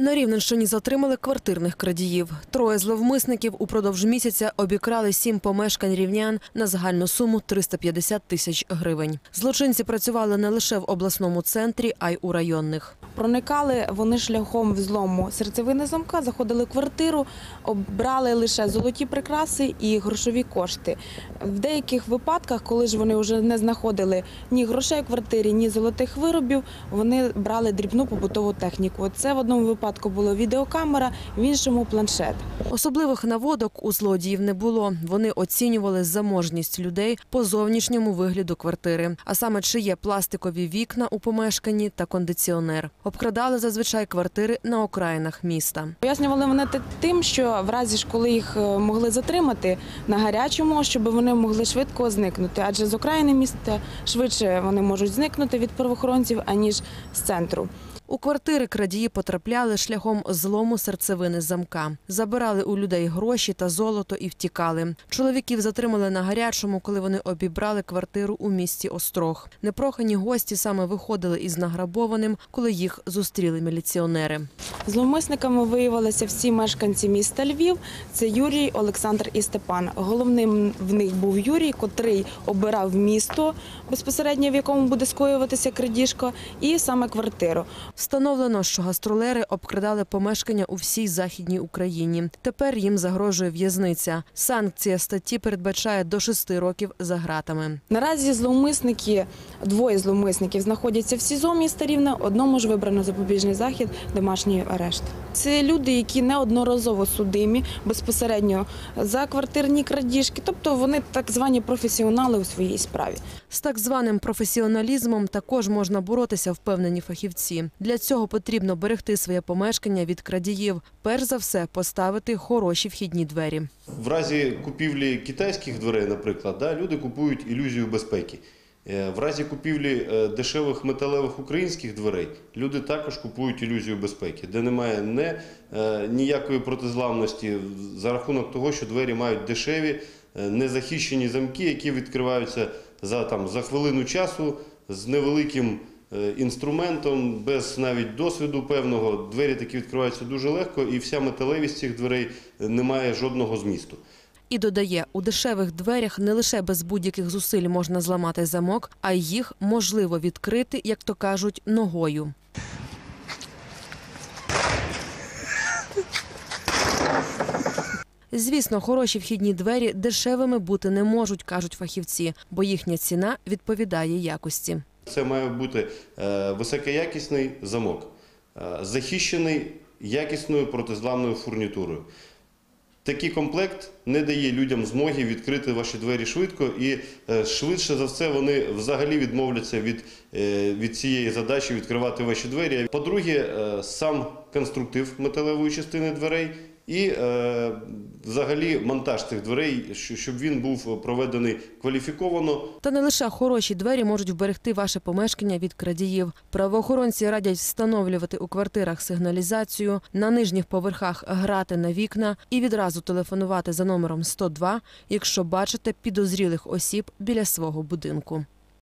На Рівненщині затримали квартирних крадіїв. Троє зловмисників упродовж місяця обікрали сім помешкань рівнян на загальну суму 350 тисяч гривень. Злочинці працювали не лише в обласному центрі, а й у районних. Проникали вони шляхом взлому серцевини замка, заходили в квартиру, обрали лише золоті прикраси і грошові кошти. В деяких випадках, коли ж вони вже не знаходили ні грошей в квартирі, ні золотих виробів, вони брали дрібну побутову техніку. Це в одному випадку була відеокамера, в іншому планшет. Особливих наводок у злодіїв не було. Вони оцінювали заможність людей по зовнішньому вигляду квартири, а саме чи є пластикові вікна у помешканні та кондиціонер. Обкрадали зазвичай квартири на окраїнах міста. Пояснювали вони тим, що в разі ж, коли їх е, могли затримати на гарячому, щоб вони могли швидко зникнути. Адже з окраїни міста швидше вони можуть зникнути від правоохоронців, аніж з центру. У квартири крадії потрапляли шляхом злому серцевини замка. Забирали у людей гроші та золото і втікали. Чоловіків затримали на гарячому, коли вони обібрали квартиру у місті Острог. Непрохані гості саме виходили із награбованим, коли їх зустріли міліціонери. Зловмисниками виявилися всі мешканці міста Львів. Це Юрій, Олександр і Степан. Головним в них був Юрій, котрий обирав місто безпосередньо, в якому буде скоюватися крадіжка, і саме квартиру. Встановлено, що гастролери обкрадали помешкання у всій західній Україні. Тепер їм загрожує в'язниця. Санкція статті передбачає до шести років за ґратами. Наразі зловмисники, двоє зловмисників знаходяться в СІЗО міста Рівна, одному ж вибрано запобіжний захід, домашній арешт. Це люди, які неодноразово судимі безпосередньо за квартирні крадіжки, тобто вони так звані професіонали у своїй справі. З так званим професіоналізмом також можна боротися, впевнені фахівці. Для цього потрібно берегти своє помешкання від крадіїв. Перш за все, поставити хороші вхідні двері. В разі купівлі китайських дверей, наприклад, люди купують ілюзію безпеки. Е, В разі купівлі е, дешевих металевих українських дверей люди також купують ілюзію безпеки, де немає не, е, ніякої протизламності за рахунок того, що двері мають дешеві, незахищені замки, які відкриваються за, там, за хвилину часу з невеликим інструментом, без навіть досвіду певного. Двері такі відкриваються дуже легко, і вся металевість цих дверей е, не має жодного змісту. І додає, у дешевих дверях не лише без будь-яких зусиль можна зламати замок, а їх можливо відкрити, як то кажуть, ногою. Звісно, хороші вхідні двері дешевими бути не можуть, кажуть фахівці, бо їхня ціна відповідає якості. Це має бути е, високоякісний замок, е, захищений якісною протизламною фурнітурою. Такий комплект не дає людям змоги відкрити ваші двері швидко, і е, швидше за все вони взагалі відмовляться від, від цієї задачі відкривати ваші двері. По-друге, сам конструктив металевої частини дверей і е, взагалі монтаж цих дверей, що- щоб він був проведений кваліфіковано, Та не лише хороші двері можуть вберегти ваше помешкання від крадіїв. Правоохоронці радять встановлювати у квартирах сигналізацію, на нижніх поверхах грати на вікна і відразу телефонувати за номером 102, якщо бачите підозрілих осіб біля свого будинку.